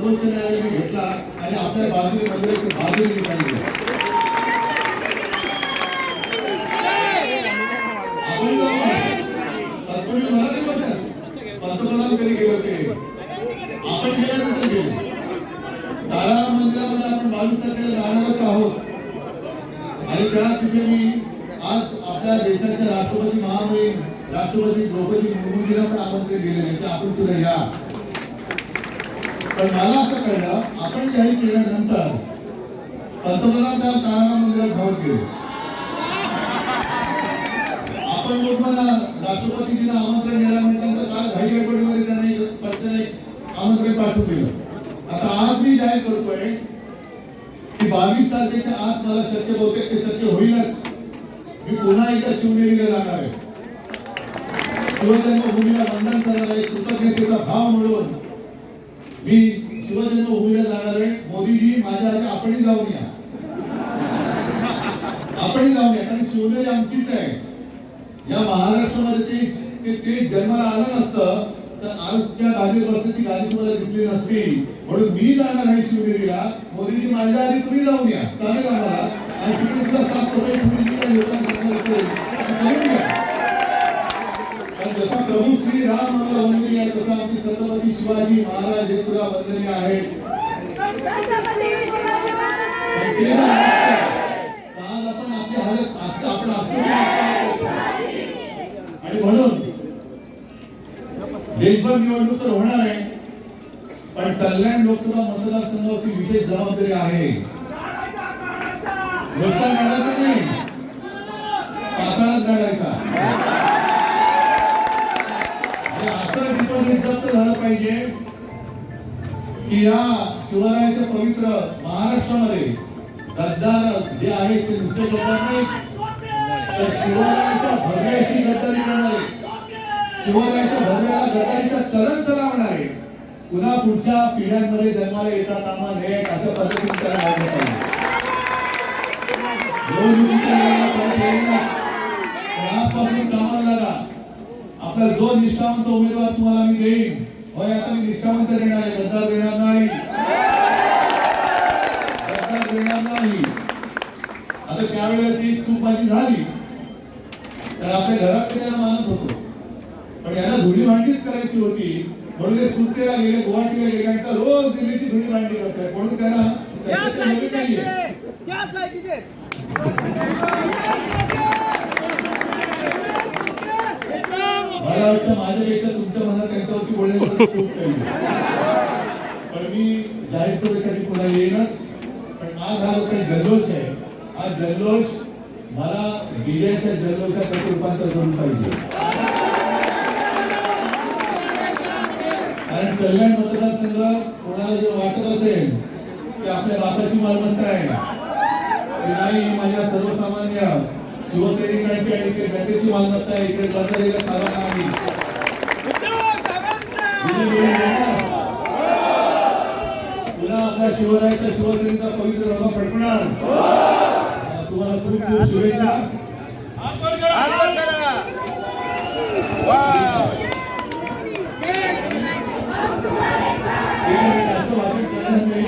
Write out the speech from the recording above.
सर्वोच्च न्यायालयाने घेतला आणि आपल्या बाजूने मंदिराची बाजूने निकाली आपण पंतप्रधान कधी गेले होते आपण गेल्यानंतर गेलो काळा मंदिरामध्ये आपण बावीस तारखेला जाणारच आहोत आणि त्या आज आपल्या देशाच्या राष्ट्रपती महामहिम राष्ट्रपती द्रौपदी मुर्मूजीला पण आमंत्रण दिलेले आहे आपण सुद्धा या पण मला असं कळलं आपण काही केल्यानंतर पंतप्रधान त्या काळामध्ये मंदिरात धावत आपण मग राष्ट्रपती राष्ट्रपतीजीला आमंत्रण मिळाल्यानंतर काल घाई गडबडीमध्ये त्यांनी पटकन एक आमंत्रण पाठवून दिलं. आता आज मी जाहीर करतोय की बावीस तारखेच्या आत मला शक्य बहुतेक ते शक्य होईलच. मी पुन्हा एकदा शिवनेरीला जाणार आहे. शिवजन्मभूमीला वंदन करणारा एक कृतज्ञतेचा भाव म्हणून मी शिवजन्मभूमीला जाणार आहे. मोदीजी माझ्या आधी आपणही जाऊन या. आपणही जाऊन या कारण शिवनेरी आमचीच आहे. या महाराष्ट्रामध्ये ते ते जन्माला आलं नसतं तर आज त्या गादीवर बसते ती गादी तुम्हाला दिसली नसती. म्हणून मी जाणार आहे शिवनेरीला. मोदीजी माझ्या आधी तुम्ही जाऊन या. चालेल आम्हाला. आणि तिकडे सुद्धा साफसफाई थोडी तुम्ही लोकांना वंदनीय आहेत आज आपण आपली हालत असतं आपण असतो. आणि म्हणून देशभर निवडणूक तर होणार आहे पण कल्याण लोकसभा मतदारसंघावरती विशेष जबाबदारी आहे. नुसता लढायचा नाही? पाताळात लढायचा. असं डिपॉझिट जप्त झालं पाहिजे. की या शिवरायाच्या पवित्र महाराष्ट्रामध्ये गद्दार जे आहेत ते नुसते गद्दार नाही तर शिवरायाच्या भव्याशी गद्दारी करणारे शिवरायाच्या भव्याला गद्दारीचा कलंक लावणारे पुन्हा पुढच्या पिढ्यांमध्ये जन्माला येता कामा नये अशा पद्धतीने त्याला वागलं नाही आजपासून कामाला लागा. आपला जो निष्ठावंत उमेदवार तुम्हाला मी देईन होय आता मी निष्ठावंत देणार आहे गद्दार देणार नाही. गद्दार देणार नाही. आता त्यावेळेला ती चूक माझी झाली. तर आपल्या घरात त्याला मानत होतो. पण याला धुळी भांडीच करायची होती. म्हणून ते सुट्टीला गेले गुवाहाटीला गेले आणि आता रोज दिल्लीची धुळी भांडी करताय म्हणून त्यांना त्याच्यात नाहीये. पण मी जाहीर सभेसाठी पुन्हा येईनच. पण आज हा जो काही जल्लोष आहे हा जल्लोष मला विजयाच्या जल्लोषात रूपांतर करून पाहिजे. कारण कल्याण मतदारसंघ कोणाला जर वाटत असेल की आपल्या बापाची मालमत्ता आहे की नाही माझ्या सर्वसामान्य शिवसैनिकांची आणि जनतेची मालमत्ता आहे इकडे नाही. पुन्हा आपल्या शिवरायाच्या शिवसेनेचा पवित्र रंग फडकणार तुम्हाला खूप खूप शुभेच्छा जास्त भाषण करणार नाही.